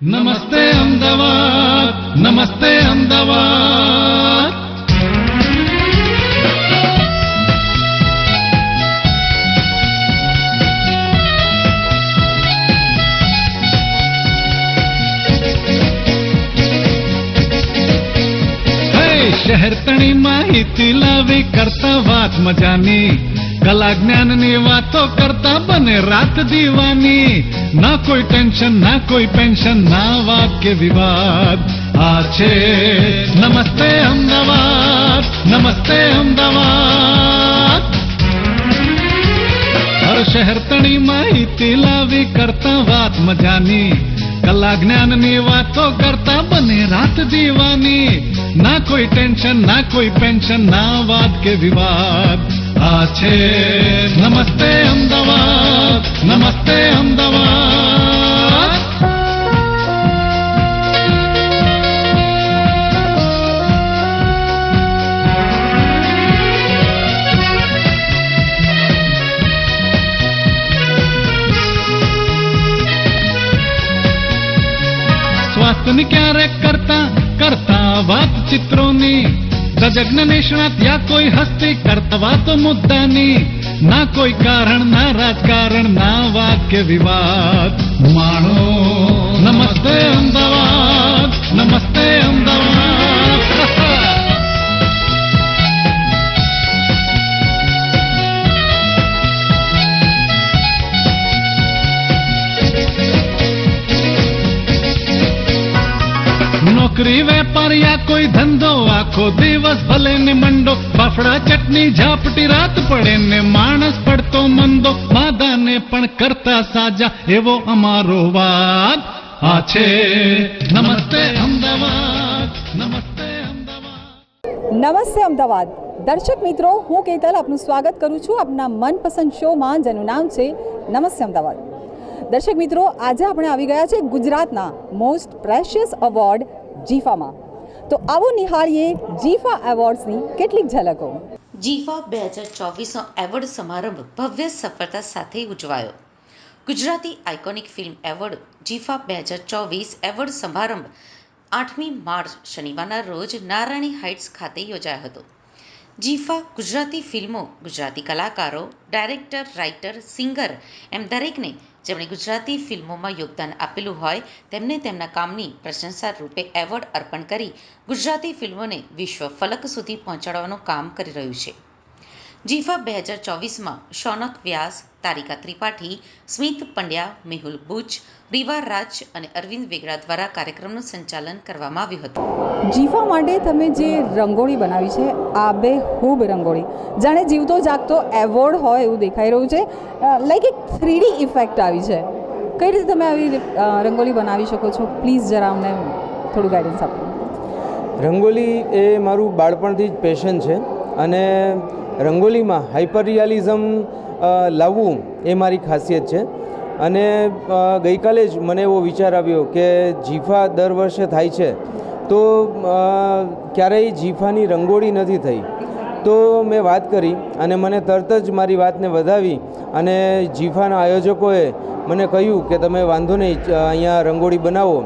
નમસ્તે અમદાવાદ નમસ્તે અમદાવાદ હે શહેર તણી માહિતી લાવી કરતા કલા જ્ઞાનની વાતો કરતા બને રાત દીવાની. ના કોઈ ટેન્શન, ના કોઈ પેન્શન, ના વાત વિવાદ. આ છે નમસ્તે અમદાવાદ નમસ્તે અમદાવાદ. હર શહેર તણી માહિતી લાવી કરતા વાત મજાની. કલા જ્ઞાનની વાતો કરતા બને રાત દીવાની. ના કોઈ ટેન્શન, ના કોઈ પેન્શન, ના વાત કે વિવાદ. આ છે નમસ્તે અમદાવાદ નમસ્તે અમદાવાદ સ્વાસ્થ્યની ક્યારેક કરતા કરતા વાત ચિત્રોની સજગ્ન નિષ્ણાત યા કોઈ હસ્તી કરતા વાતો મુદ્દાની ના કોઈ કારણ ના રાજકારણ ના વાત કે વિવાદ માણો નમસ્તે નોકરી વેપાર યા કોઈ ધંધો આખો દિવસ ભલે ને મંડો. ફાફડા ચટણી ઝાપટી રાત પડે ને માણસ પડતો મંદો. માદાને પણ કરતા સાજા, એવો અમારો વાદ. આ છે નમસ્તે અમદાવાદ નમસ્તે અમદાવાદ. નમસ્તે અમદાવાદ. દર્શક મિત્રો, હું કેતલ આપનું સ્વાગત કરું છું આપના મનપસંદ શોમાં, જેનું નામ છે નમસ્તે અમદાવાદ. દર્શક મિત્રો, આજે આપણે આવી ગયા છે ગુજરાતના મોસ્ટ પ્રેશિયસ એવોર્ડ જીફામાં. તો આવો નિહાળીએ જીફા એવોર્ડ્સની કેટલીક ઝલકો. જીફા બે હજાર ચોવીસનો એવોર્ડ સમારંભ ભવ્ય સફળતા સાથે ઉજવાયો. Gujarati iconic film award GIFA બે હજાર ચોવીસ એવોર્ડ સમારંભ આઠમી માર્ચ શનિવારના રોજ નારાયણી હાઇટ્સ ખાતે યોજાયો હતો. જીફા ગુજરાતી ફિલ્મો, ગુજરાતી કલાકારો, ડાયરેક્ટર, રાઇટર, સિંગર એમ દરેકને જેમણે ગુજરાતી ફિલ્મોમાં યોગદાન આપેલું હોય, તેમને તેમના કામની પ્રશંસા રૂપે એવોર્ડ અર્પણ કરી ગુજરાતી ફિલ્મોને વિશ્વ ફલક સુધી પહોંચાડવાનું કામ કરી રહ્યું છે. જીફા બે હજાર ચોવીસમાં શૌનક વ્યાસ તારિકા ત્રિપાઠી સ્મિત પંડ્યા મેહુલ બુચ રીવા રાજ અને અરવિંદ વેગડા દ્વારા કાર્યક્રમનું સંચાલન કરવામાં આવ્યું હતું. જીફા માટે તમે જે રંગોળી બનાવી છે આ બે ખૂબ રંગોળી. જાણે જીવતો જાગતો એવોર્ડ હોય એવું દેખાઈ રહ્યું છે. લાઈક એક થ્રીડી ઇફેક્ટ આવી છે. કઈ રીતે તમે આવી રંગોળી બનાવી શકો છો? પ્લીઝ જરા અમને થોડું ગાઈડન્સ આપો. રંગોલી એ મારું બાળપણથી જ પેશન છે અને રંગોલીમાં હાઇપર રિયાલિઝમ લાવવું એ મારી ખાસિયત છે. અને ગઈકાલે જ મને એવો વિચાર આવ્યો કે જીફા દર વર્ષે થાય છે, તો ક્યારેય જીફાની રંગોળી નથી થઈ. તો મેં વાત કરી અને મને તરત જ મારી વાતને વધાવી અને જીફાના આયોજકોએ મને કહ્યું કે તમે વાંધો નહીં અહીંયા રંગોળી બનાવો.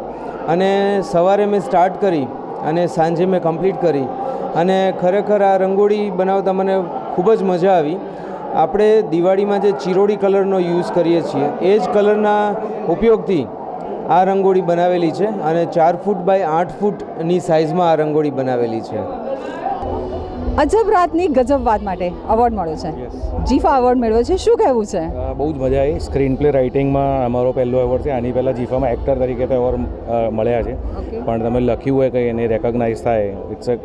અને સવારે મેં સ્ટાર્ટ કરી અને સાંજે મેં કમ્પ્લીટ કરી. અને ખરેખર આ રંગોળી બનાવતા મને ખૂબ જ મજા આવી. આપણે દિવાળીમાં જે ચિરોડી કલરનો યુઝ કરીએ છીએ એ જ કલરના ઉપયોગથી આ રંગોળી બનાવેલી છે અને ચાર ફૂટ બાય આઠ ફૂટની સાઇઝમાં આ રંગોળી બનાવેલી છે. અજબ રાતની ગજબ વાત માટે એવોર્ડ મળ્યો છે. જીફા એવોર્ડ મેળવ્યો છે. શું કહેવું છે? બહુ જ મજા આવી. સ્ક્રીન પ્લે રાઇટિંગમાં અમારો પહેલો એવોર્ડ છે. આની પહેલાં જીફામાં એક્ટર તરીકે તો એવોર્ડ મળ્યા છે. પણ તમે લખ્યું હોય કંઈ એને રેકોગ્નાઇઝ થાય it's a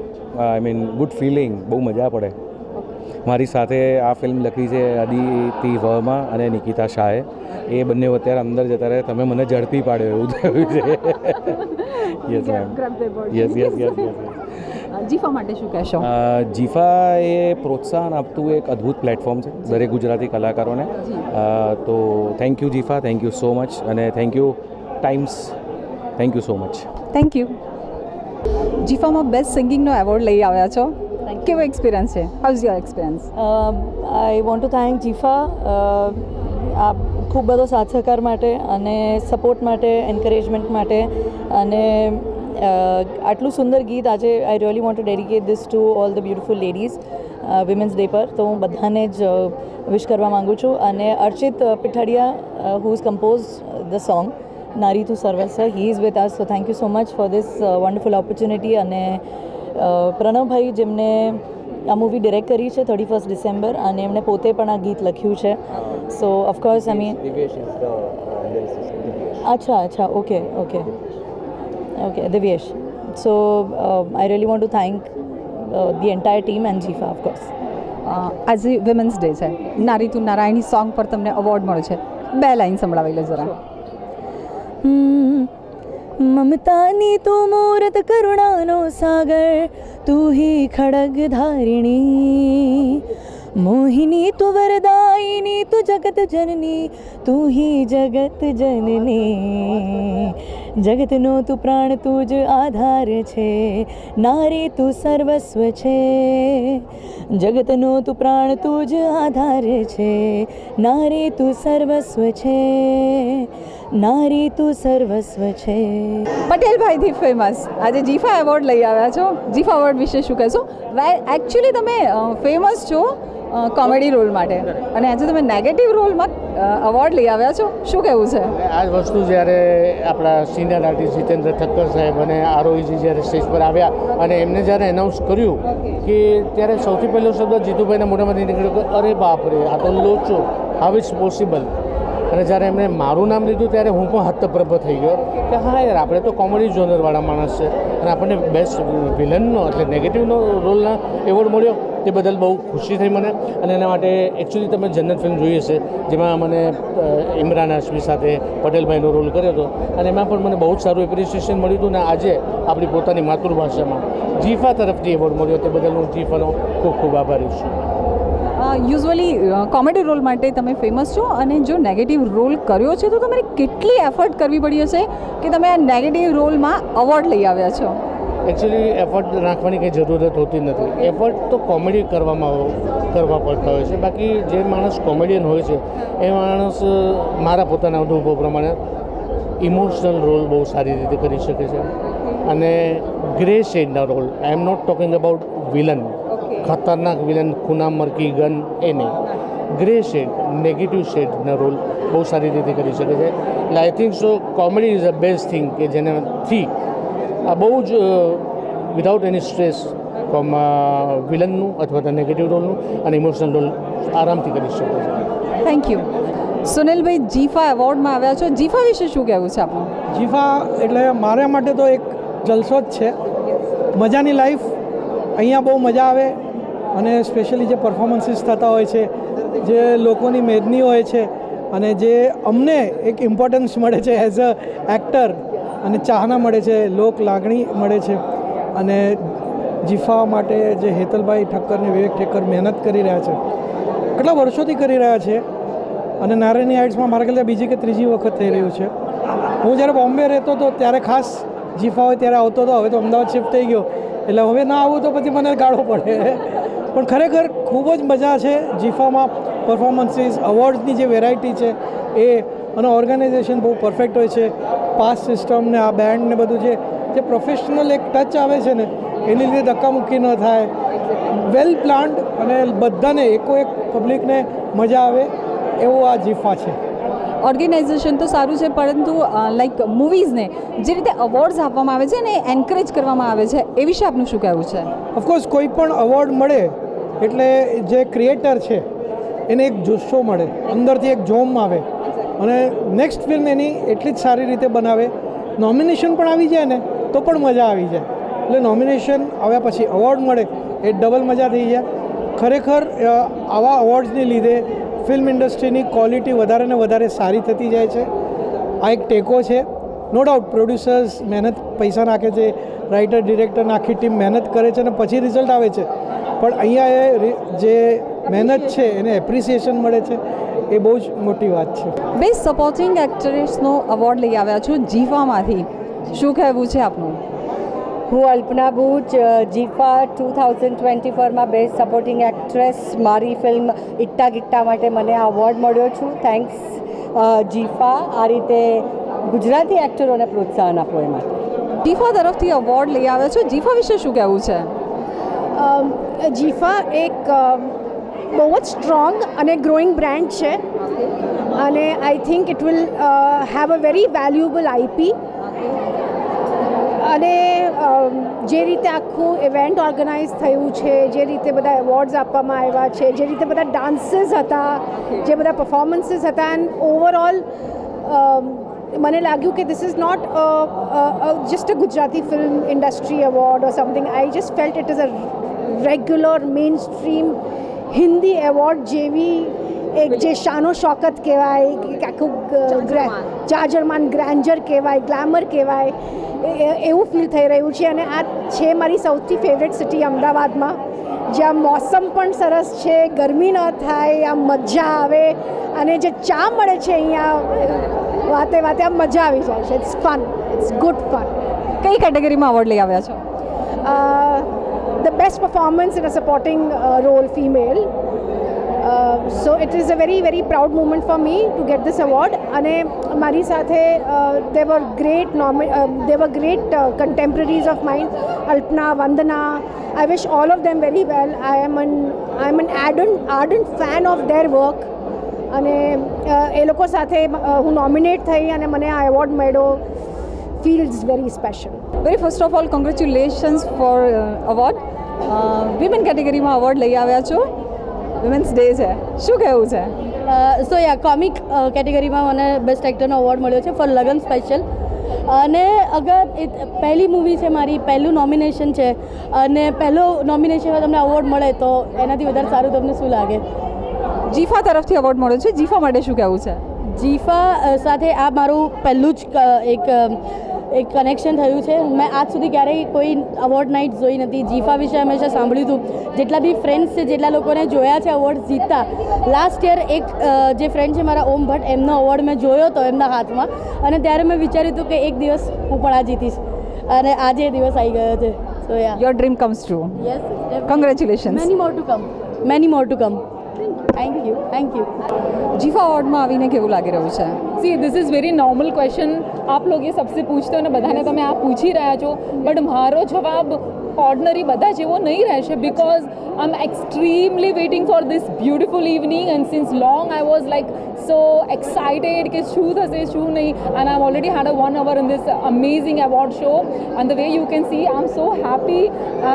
I mean good feeling બહુ મજા પડે. મારી સાથે આ ફિલ્મ લખી છે અદિતિ વર્મા અને નિકિતા શાહે. એ બંને અત્યારે અંદર જતા રહે. તમે મને ઝડપી પાડ્યો એવું થયું છે. Yes ma'am yes yes yes yes GIFA માટે શું કહેશો? જીફા એ પ્રોત્સાહન આપતું એક અદ્ભુત પ્લેટફોર્મ છે દરેક ગુજરાતી કલાકારોને. તો thank you GIFA. Thank you so much અને thank you Times thank you so much thank you જીફામાં best સિંગિંગનો એવોર્ડ લઈ આવ્યા છો. કેવો એક્સપિરિયન્સ છે? How's your experience I want to thank GIFA આ ખૂબ બધો સાથ સહકાર માટે અને સપોર્ટ માટે એન્કરેજમેન્ટ માટે અને આટલું સુંદર ગીત આજે I really want to dedicate this to all the beautiful ladies women's day પર. તો હું બધાને જ વિશ કરવા માગું છું. અને Archit Pithadiya who is compose the song નારી તું services he is with us so thank you so much for this wonderful opportunity અને પ્રણવભાઈ જેમને આ મૂવી ડિરેક્ટ કરી છે થર્ટી ફર્સ્ટ ડિસેમ્બર અને એમણે પોતે પણ આ ગીત લખ્યું છે. સો ઓફકોર્સ આઈ મીન અચ્છા અચ્છા okay okay okay Divyesh so I really want to thank the entire team and GIFA of course આજે વિમેન્સ ડે છે. નારી તું નારાયણી સોંગ પર તમને અવોર્ડ મળ્યો છે. બે લાઈન સંભળાવી લે જરા મમતાની તું મૂર્ત કરુણાનો સાગર, તું હી ખડગ ધારિણી મોહિની તું વરદાયિની, તું જગત જનની, તું હી જગત જનની. જગતનો તું પ્રાણ તું જ આધાર છે, નારી તું સર્વસ્વ છે. જગતનો તું પ્રાણ તું જ આધાર છે, નારી તું સર્વસ્વ છે. નારી તું સર્વસ્વ છે. પટેલભાઈથી ફેમસ આજે જીફા એવોર્ડ લઈ આવ્યા છો. જીફા એવોર્ડ વિશે શું કહેશો? એકચ્યુઅલી તમે ફેમસ છો કોમેડી રોલ માટે. અને આજે તમે નેગેટિવ રોલમાં અવોર્ડ લઈ આવ્યા છો. શું કહેવું છે? આ વસ્તુ જ્યારે આપણા સિનિયર આર્ટિસ્ટ જીતેન્દ્ર ઠક્કર સાહેબ અને આરોહીજી જ્યારે સ્ટેજ પર આવ્યા અને એમને જ્યારે એનાઉન્સ કર્યું કે ત્યારે સૌથી પહેલો શબ્દ જીતુભાઈના મોઢામાંથી નીકળ્યો કે અરે બાપ રે આ તો લોચો. હાવ ઇટ્સ પોસિબલ અને જ્યારે એમણે મારું નામ લીધું ત્યારે હું પણ હતપ્રભ થઈ ગયો કે હા યાર, આપણે તો કોમેડી જોનરવાળા માણસ છે. અને આપણને બેસ્ટ વિલનનો એટલે નેગેટિવનો રોલના એવોર્ડ મળ્યો તે બદલ બહુ ખુશી થઈ મને. અને એના માટે એકચ્યુઅલી તમે જન્નત ફિલ્મ જોઈ હશે, જેમાં મને ઇમરાન હાશમી સાથે પટેલભાઈનો રોલ કર્યો હતો. અને એમાં પણ મને બહુ જ સારું એપ્રિસિએશન મળ્યું હતું. અને આજે આપણી પોતાની માતૃભાષામાં જીફા તરફથી એવોર્ડ મળ્યો. તે બદલ હું જીફાનો ખૂબ ખૂબ આભારી છું. યુઝ્યુઅલી કોમેડી રોલ માટે તમે ફેમસ છો અને જો નેગેટિવ રોલ કર્યો છે, તો તમારે કેટલી એફર્ટ કરવી પડી હશે કે તમે આ નેગેટિવ રોલમાં અવોર્ડ લઈ આવ્યા છો? એકચ્યુઅલી એફર્ટ નાખવાની કંઈ જરૂરત હોતી નથી. એફર્ટ તો કોમેડી કરવામાં કરવા પડતા હોય છે. બાકી જે માણસ કોમેડિયન હોય છે, એ માણસ મારા પોતાના અનુભવ પ્રમાણે ઇમોશનલ રોલ બહુ સારી રીતે કરી શકે છે. અને grey શેડના role I am not talking about villain ખતરનાક વિલન ખૂના મરકી ગન એ નહીં ગ્રે શેડ નેગેટિવ શેડના રોલ બહુ સારી રીતે કરી શકે છે. એટલે I think so comedy is a best thing કે જેનાથી આ બહુ જ વિધાઉટ એની સ્ટ્રેસ વિલનનું અથવા તો નેગેટિવ રોલનું અને ઇમોશનલ રોલ આરામથી કરી શકે છે. થેન્ક યુ સુનિલભાઈ જીફા એવોર્ડમાં આવ્યા છો. જીફા વિશે શું કહેવું છે આપનું જીફા એટલે મારા માટે તો એક જલસો જ છે. મજાની લાઈફ અહીંયા બહુ મજા આવે અને સ્પેશિયલી જે પરફોર્મન્સીસ થતા હોય છે, જે લોકોની મેદની હોય છે, અને જે અમને એક ઇમ્પોર્ટન્સ મળે છે એઝ અ એક્ટર અને ચાહના મળે છે, લોક લાગણી મળે છે, અને જીફા માટે જે હેતલભાઈ ઠક્કર ને વિવેક ઠક્કર મહેનત કરી રહ્યા છે, કેટલા વર્ષોથી કરી રહ્યા છે, અને નારાયણી હાઇટ્સમાં મારા ખ્યાલ બીજી કે ત્રીજી વખત થઈ રહ્યું છે. હું જ્યારે બોમ્બે રહેતો હતો, ત્યારે ખાસ જીફા હોય ત્યારે આવતો હતો, હવે તો અમદાવાદ શિફ્ટ થઈ ગયો, એટલે હવે ના આવું તો પછી મને ગાળો પડે. પણ ખરેખર ખૂબ જ મજા છે જીફામાં પરફોર્મન્સીસ અવોર્ડ્સની જે વેરાયટી છે એ અને ઓર્ગેનાઇઝેશન બહુ પરફેક્ટ હોય છે. પાસ સિસ્ટમ ને આ બેન્ડ ને બધું જે જે પ્રોફેશનલ એક ટચ આવે છે ને એની લીધે ધક્કામુક્કી ન થાય. વેલ પ્લાન્ડ અને બધાને એકો એક પબ્લિકને મજા આવે એવું આ જીફા છે. ઓર્ગેનાઇઝેશન તો સારું છે પરંતુ લાઈક મૂવીઝને જે રીતે અવોર્ડ્સ આપવામાં આવે છે અને એન્કરેજ કરવામાં આવે છે એ વિશે આપનું શું કહેવું છે? ઓફકોર્સ કોઈ પણ અવોર્ડ મળે એટલે જે ક્રિએટર છે, એને એક જુસ્સો મળે, અંદરથી એક જોમ આવે. અને નેક્સ્ટ ફિલ્મ એની એટલી જ સારી રીતે બનાવે. નોમિનેશન પણ આવી જાય ને, તો પણ મજા આવી જાય. એટલે નોમિનેશન આવ્યા પછી અવોર્ડ મળે, એ ડબલ મજા થઈ જાય. ખરેખર આવા અવોર્ડ્સને લીધે ફિલ્મ ઇન્ડસ્ટ્રીની ક્વોલિટી વધારે ને વધારે સારી થતી જાય છે. આ એક ટેકો છે. નો ડાઉટ પ્રોડ્યુસર્સ મહેનત પૈસા નાખે છે રાઇટર ડિરેક્ટર આખી ટીમ મહેનત કરે છે અને પછી રિઝલ્ટ આવે છે. પણ અહીંયા જે મહેનત છે એને એપ્રિસિએશન મળે છે એ બહુ જ મોટી વાત છે. બેસ્ટ સપોર્ટિંગ એક્ટ્રેસનો અવોર્ડ લઈ આવ્યા છો જીફામાંથી. શું કહેવું છે આપનું? હું Alpana Buch GIFA two thousand twenty ફોરમાં best supporting actress મારી ફિલ્મ ઇટ્ટા ગિટ્ટા માટે મને આ અવોર્ડ મળ્યો છું. Thanks GIFA. આ રીતે ગુજરાતી એક્ટરોને પ્રોત્સાહન આપો એ માટે જીફા તરફથી અવોર્ડ લઈ આવ્યા છો. જીફા વિશે શું કહેવું છે? જીફા એક બહુ જ સ્ટ્રોંગ અને ગ્રોઈંગ બ્રાન્ડ છે. અને I think it will have a very valuable IP અને જે રીતે આખું ઇવેન્ટ ઓર્ગેનાઇઝ થયું છે, જે રીતે બધા એવોર્ડ્સ આપવામાં આવ્યા છે, જે રીતે બધા ડાન્સીસ હતા, જે બધા પરફોર્મન્સીસ હતા એન્ડ ઓવરઓલ મને લાગ્યું કે this is not just a Gujarati film industry award or something I just felt it is a regular mainstream Hindi award જેવી એક જે શાનો શોકત કહેવાય આખું જાજરમાન ગ્રેન્જર કહેવાય ગ્લેમર કહેવાય એવું ફીલ થઈ રહ્યું છે. અને આ છે મારી સૌથી ફેવરેટ સિટી અમદાવાદમાં જ્યાં મોસમ પણ સરસ છે ગરમી ન થાય આમ મજા આવે અને જે ચા મળે છે અહીંયા વાતે વાતે આમ મજા આવી જાય છે. It's fun it's good fun કઈ કેટેગરીમાં અવોર્ડ લઈ આવ્યા છો? best performance in a supporting uh, role female. Uh, so it is a very very proud moment for me to get this award અને મારી સાથે they were great nomi- uh, they were great uh, contemporaries of mine alpana Vandana I wish all of them very well I am an I am an ardent ardent fan of their work અને uh, એ લોકો સાથે uh, હું nominate થઈ અને મને આ award મળ્યો feels very special very first of all congratulations for award women કેટેગરીમાં અવોર્ડ લઈ આવ્યા છો. વિમેન્સ ડે છે. શું કહેવું છે? સો યા કોમિક કેટેગરીમાં મને બેસ્ટ એક્ટરનો એવોર્ડ મળ્યો છે ફોર લગન સ્પેશિયલ અને અગર એ પહેલી મૂવી છે મારી પહેલું નોમિનેશન છે અને પહેલો નોમિનેશનમાં તમને અવોર્ડ મળે તો એનાથી વધારે સારું તમને શું લાગે? જીફા તરફથી અવોર્ડ મળ્યો છે. જીફા માટે શું કહેવું છે? જીફા સાથે આ મારું પહેલું જ એક એક કનેક્શન થયું છે. મેં આજ સુધી ક્યારેય કોઈ અવોર્ડ નાઇટ જોઈ નથી. જીફા વિશે હંમેશા સાંભળ્યું હતું. જેટલા બી ફ્રેન્ડ્સ છે જેટલા લોકોને જોયા છે અવોર્ડ જીતતા લાસ્ટ યર એક જે ફ્રેન્ડ છે મારા ઓમ ભટ્ટ એમનો અવોર્ડ મેં જોયો હતો એમના હાથમાં. અને ત્યારે મેં વિચાર્યું હતું કે એક દિવસ હું પણ આ જીતીશ. અને આજે એ દિવસ આવી ગયો છે. So ya your dream comes true yes congratulations many more to come many more to come thank you thank you GIFA અવોર્ડમાં આવીને કેવું લાગી રહ્યું છે? See this is very normal question આપ લોકો એ સબસે પૂછતો અને બધાને તમે આ પૂછી રહ્યા છો. બટ મારો જવાબ ઓર્ડનરી બધા જેવો નહીં રહેશે because I am extremely waiting for this beautiful evening and since long I was like so excited કે શું થશે શું નહીં. And I already had a one hour in this amazing award show and the way you can see I am so happy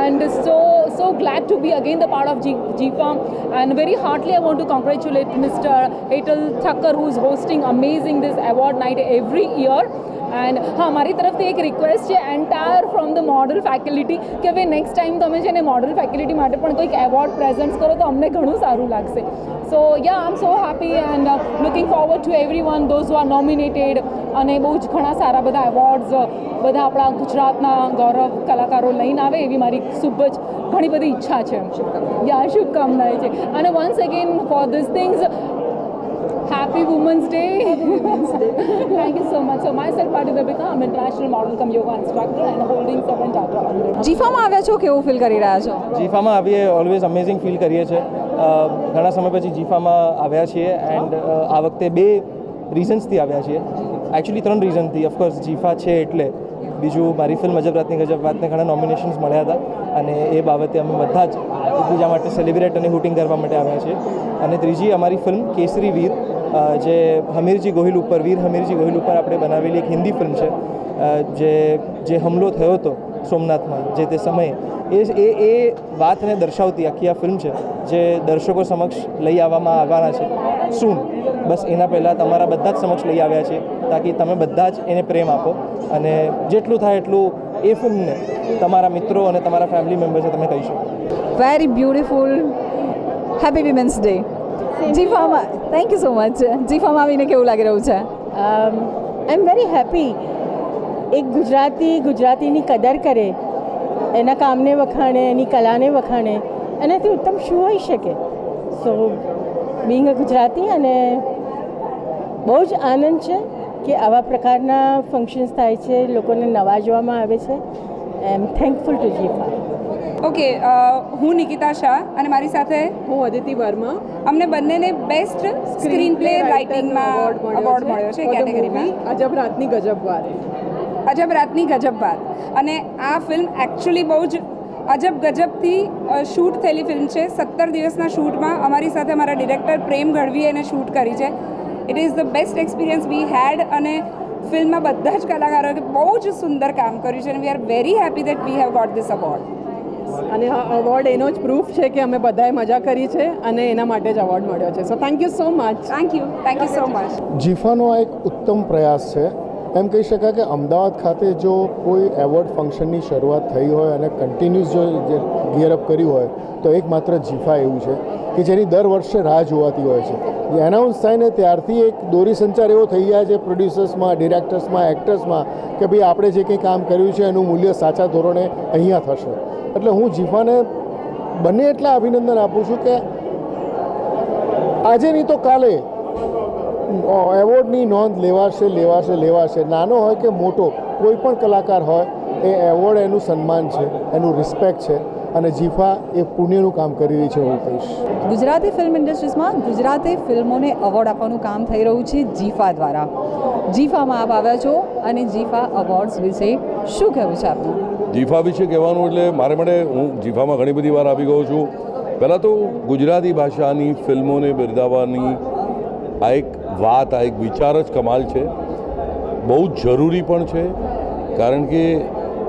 and so so glad to be again the part of G- GFAM and very heartily I want to congratulate Mr. Hetal Thakkar who is hosting amazing this award night every year and હા, મારી તરફથી એક request છે entire from the model faculty કે ભાઈ next time તમે છે ને મોડલ ફેકલ્ટી માટે પણ કોઈક એવોર્ડ પ્રેઝન્ટ કરો, તો અમને ઘણું સારું લાગશે. So ya I am so happy and looking forward to every one those are nominated અને બહુ જ ઘણા સારા બધા એવોર્ડ્સ બધા આપણા ગુજરાતના ગૌરવ કલાકારો લઈને આવે એવી મારી ખૂબ જ, ઘણી બધી ઈચ્છા છે. યા શુભકામનાએ છે. અને once again for this things Happy Women's Day. Thank you so much. So myself, Patti Debika, I'm international model come yoga instructor and holding Tata under. જીફામાં આવ્યા છો? કેવું ફીલ કરી રહ્યા છો? જીફામાં આવીએ ઓલવેઝ અમેઝિંગ ફીલ કરીએ છીએ. ઘણા સમય પછી જીફામાં આવ્યા છીએ એન્ડ આ વખતે બે રીઝન્સથી આવ્યા છીએ. એકચ્યુઅલી ત્રણ રીઝનથી ઓફકોર્સ જીફા છે એટલે. બીજું મારી ફિલ્મ અજબ રાતની ગજબ વાતને ઘણા નોમિનેશન્સ મળ્યા હતા. અને એ બાબતે અમે બધા જ એકબીજા માટે સેલિબ્રેટ અને હુટિંગ કરવા માટે આવ્યા છીએ. અને ત્રીજી અમારી ફિલ્મ કેસરી વીર. જે હમીરજી ગોહિલ ઉપર વીર હમીરજી ગોહિલ ઉપર આપણે બનાવેલી એક હિન્દી ફિલ્મ છે જે જે હમલો થયો હતો સોમનાથમાં જે તે સમયે. એ એ એ વાતને દર્શાવતી આખી આ ફિલ્મ છે જે દર્શકો સમક્ષ લઈ આવવામાં આવવાના છે. સૂન બસ એના પહેલાં તમારા બધા જ સમક્ષ લઈ આવ્યા છે તાકી તમે બધા જ એને પ્રેમ આપો. અને જેટલું થાય એટલું એ ફિલ્મને તમારા મિત્રો અને તમારા ફેમિલી મેમ્બર્સે તમે કહી શકો. Very beautiful happy women's day જીફામાં thank you so much જીફામાં આવીને કેવું લાગી રહ્યું છે? આઈ એમ વેરી હેપી એક ગુજરાતી ગુજરાતીની કદર કરે, એના કામને વખાણે, એની કલાને વખાણે, એનાથી ઉત્તમ શું હોઈ શકે? સો બિંગ અ ગુજરાતી અને બહુ જ આનંદ છે કે આવા પ્રકારના ફંક્શન્સ થાય છે, લોકોને નવાજવામાં આવે છે. Am thankful to GIFA okay હું નિકિતા શાહ અને મારી સાથે હું અદિતિ વર્મા. અમને બંનેને બેસ્ટ સ્ક્રીન પ્લે રાઇટિંગમાં અવોર્ડ મળ્યો છે. કેટેગરીમાં અજબ રાતની ગજબ વાત. અજબ રાતની ગજબ વાત. અને આ ફિલ્મ એકચ્યુઅલી બહુ જ અજબ ગજબથી શૂટ થયેલી ફિલ્મ છે. સત્તર દિવસના શૂટમાં અમારી સાથે અમારા ડિરેક્ટર પ્રેમ ગઢવીએ એને શૂટ કરી છે. It is the best experience we had અને ફિલ્મમાં બધા જ કલાકારોએ બહુ જ સુંદર કામ કર્યું છે. અને we are very happy that we have got this award અને આ અવોર્ડ એનો જ પ્રૂફ છે કે અમે બધાએ મજા કરી છે અને એના માટે જ અવોર્ડ મળ્યો છે. So thank you so much thank you thank you so much જીફાનો આ એક ઉત્તમ પ્રયાસ છે. એમ કહી શકાય કે અમદાવાદ ખાતે જો કોઈ એવોર્ડ ફંક્શનની શરૂઆત થઈ હોય અને કન્ટિન્યુઅસ જો ગિયરઅપ કર્યું હોય તો એકમાત્ર જીફા એવું છે કે જેની દર વર્ષે રાહ જોવાતી હોય છે. એનાઉન્સ થાય ને ત્યારથી એક દોરી સંચાર એવો થઈ ગયા છે પ્રોડ્યુસર્સમાં ડિરેક્ટર્સમાં એક્ટર્સમાં કે ભાઈ આપણે જે કંઈ કામ કર્યું છે એનું મૂલ્ય સાચા ધોરણે અહીંયા થશે. એટલે હું જીફાને બંને એટલા અભિનંદન આપું છું કે આજે નહીં તો કાલે એવોર્ડની નોંધ લેવાશે લેવાશે લેવાશે. નાનો હોય કે મોટો, કોઈ પણ કલાકાર હોય, એ એવોર્ડ એનું સન્માન છે, એનું રિસ્પેક્ટ છે અને જીફા એ પુણ્યનું કામ કરી રહી છે હું કહીશ. ગુજરાતી ફિલ્મ ઇન્ડસ્ટ્રીઝમાં ગુજરાતી ફિલ્મોને એવોર્ડ આપવાનું કામ થઈ રહ્યું છે જીફા દ્વારા. જીફામાં આપ આવ્યા છો અને જીફા અવોર્ડ્સ વિશે શું કહેવું છે આપનું? જીફા વિશે કહેવાનું એટલે મારે માટે હું જીફામાં ઘણી બધી વાર આવી ગયો છું. પહેલાં તો ગુજરાતી ભાષાની ફિલ્મોને બિરદાવવાની આ એક વાત, આ એક વિચાર જ કમાલ છે. બહુ જ જરૂરી પણ છે, કારણ કે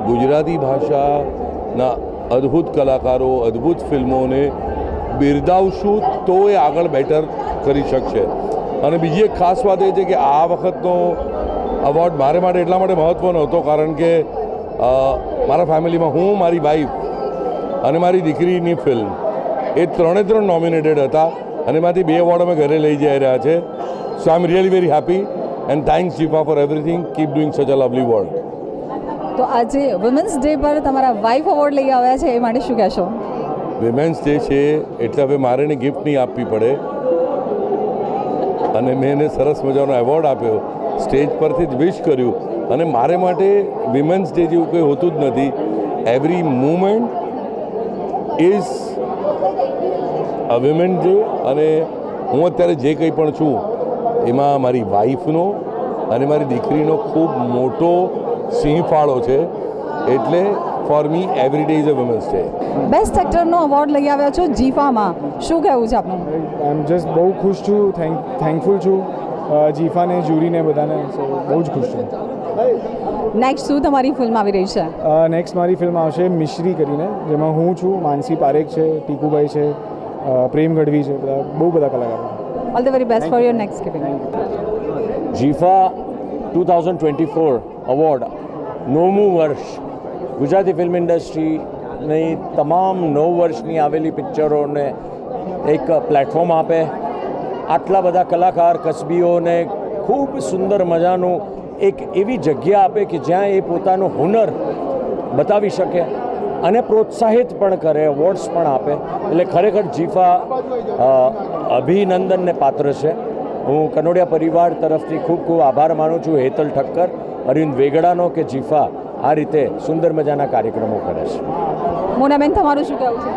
ગુજરાતી ભાષાના અદ્ભુત કલાકારો, અદ્ભુત ફિલ્મોને બિરદાવશું તો એ આગળ બેટર કરી શકશે. અને બીજી એક ખાસ વાત એ છે કે આ વખતનો અવોર્ડ મારે માટે એટલા માટે મહત્ત્વનો હતો, કારણ કે મારા ફેમિલીમાં હું મારી વાઈફ અને મારી દીકરીની ફિલ્મ. એ ત્રણે ત્રણ નોમિનેટેડ હતા અને એમાંથી બે એવોર્ડ અમે ઘરે લઈ જઈ રહ્યા છે. So I am really very happy and thanks GIFA for everything keep doing such a lovely world તો આજે વુમેન્સ ડે પર તમારા વાઇફ એવોર્ડ લઈ આવ્યા છે એ માટે શું કહેશો? વિમેન્સ ડે છે એટલે હવે મારે એને ગિફ્ટ નહીં આપવી પડે. અને મેં એને સરસ મજાનો એવોર્ડ આપ્યો. સ્ટેજ પરથી જ વિશ કર્યું. અને મારે માટે વિમેન્સ ડે જેવું કંઈ હોતું જ નથી. Every moment is a women day અને હું અત્યારે જે કંઈ પણ છું એમાં મારી વાઈફનો અને મારી દીકરીનો ખૂબ મોટો સિંહ ફાળો છે. એટલે for me every day is a women's day best એક્ટરનો award લઈ આવ્યા છો જીફામાં. શું કહેવું છે આપનું? આઈ એમ જસ્ટ બહુ ખુશ છું થેન્ક થેન્કફુલ છું. જીફાને જ્યુરીને બધાને બહુ જ ખુશ છું. નેક્સ્ટ શું તમારી ફિલ્મ આવી રહી છે? નેક્સ્ટ મારી ફિલ્મ આવશે મિશ્રી કરીને જેમાં હું છું માનસી પારેખ છે ટીકુભાઈ છે પ્રેમ ગઢવી છે બધા બહુ બધા કલાકારો. All the very best for your next giving GIFA two thousand twenty four award નવમું વર્ષ. ગુજરાતી ફિલ્મ ઇન્ડસ્ટ્રીની તમામ નવ વર્ષની આવેલી પિક્ચરોને એક પ્લેટફોર્મ આપે. આટલા બધા કલાકાર કસબીઓને ખૂબ સુંદર મજાનું એક એવી જગ્યા આપે કે જ્યાં એ પોતાનો હુનર બતાવી શકે અને પ્રોત્સાહિત પણ કરે અવોર્ડ્સ પણ આપે. એટલે ખરેખર જીફા અભિનંદનને પાત્ર છે. હું કનોડિયા પરિવાર તરફથી ખૂબ ખૂબ આભાર માનું છું હેતલ ઠક્કર, અરવિંદ વેગડાનો કે જીફા આ રીતે સુંદર મજાના કાર્યક્રમો કરે છે. મોનાબેન તમારું શું કહેવું છે?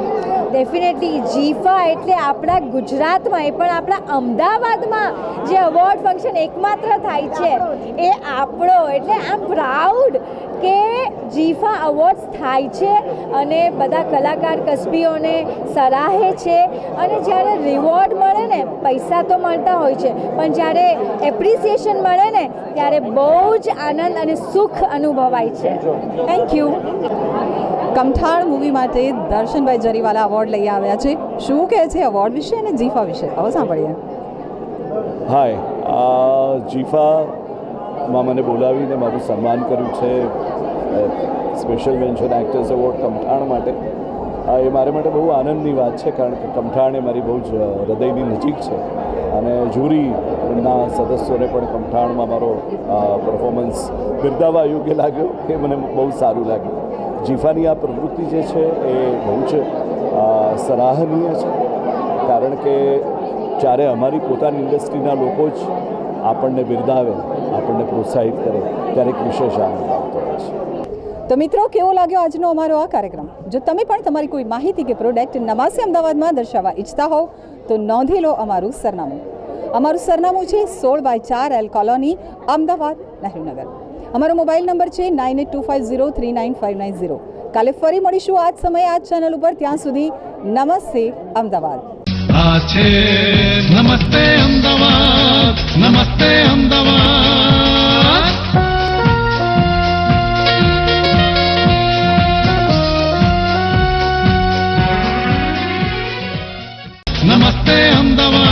ડેફિનેટલી જીફા એટલે આપણા ગુજરાતમાં, એ પણ આપણા અમદાવાદમાં જે અવોર્ડ ફંક્શન એકમાત્ર થાય છે. એ આપણો, એટલે આમ પ્રાઉડ કે જીફા અવોર્ડ્સ થાય છે અને બધા કલાકાર કસબીઓને સરાહે છે. અને જ્યારે રિવોર્ડ મળે ને, પૈસા તો મળતા હોય છે, પણ જ્યારે એપ્રિસિએશન મળે ને, ત્યારે બહુ જ આનંદ અને સુખ અનુભવાય છે. થેન્ક યુ કમઠાળ મૂવી માટે દર્શનભાઈ જરીવાલા અવોર્ડ લઈ આવ્યા છે. શું કહે છે અવોર્ડ વિશે અને જીફા વિશે? હવે સાંભળીએ. હાય જીફામાં મને બોલાવીને મારું સન્માન કર્યું છે special mention actors award Kamthaan માટે. એ મારે માટે બહુ આનંદની વાત છે, કારણ કે કમઠાણ એ મારી બહુ જ હૃદયની નજીક છે. અને જ્યુરીના સદસ્યોને પણ કમઠાણમાં મારો પરફોર્મન્સ બિરદાવવા યોગ્ય લાગ્યો, એ મને બહુ સારું લાગ્યું. જીફાની આ પ્રવૃત્તિ જે છે એ બહુ જ સરાહનીય છે. કારણ કે જ્યારે અમારી પોતાની ઇન્ડસ્ટ્રીના લોકો જ આપણને બિરદાવે, આપણને પ્રોત્સાહિત કરે, ત્યારે એક વિશેષ આનંદ આવતો હોય છે. તો મિત્રો, કેવો લાગ્યો આજનો અમારો આ કાર્યક્રમ? જો તમે પણ તમારી કોઈ માહિતી કે પ્રોડક્ટ નવાસી અમદાવાદમાં દર્શાવવા ઈચ્છતા હોવ, તો નોંધી લો અમારું સરનામું. અમારું સરનામું છે સોળ બાય ચાર એલ કોલોની, અમદાવાદ, નહેરુનગર. અમારો મોબાઈલ નંબર છે nine eight two five zero three nine five nine zero. કાલે ફરી મળીશું આ જ સમયે આ જ ચેનલ ઉપર. ત્યાં સુધી નમસ્તે, અમદાવાદ. છે નમસ્તે, અમદાવાદ. નમસ્તે અમદાવાદ. નમસ્તે, અમદાવાદ.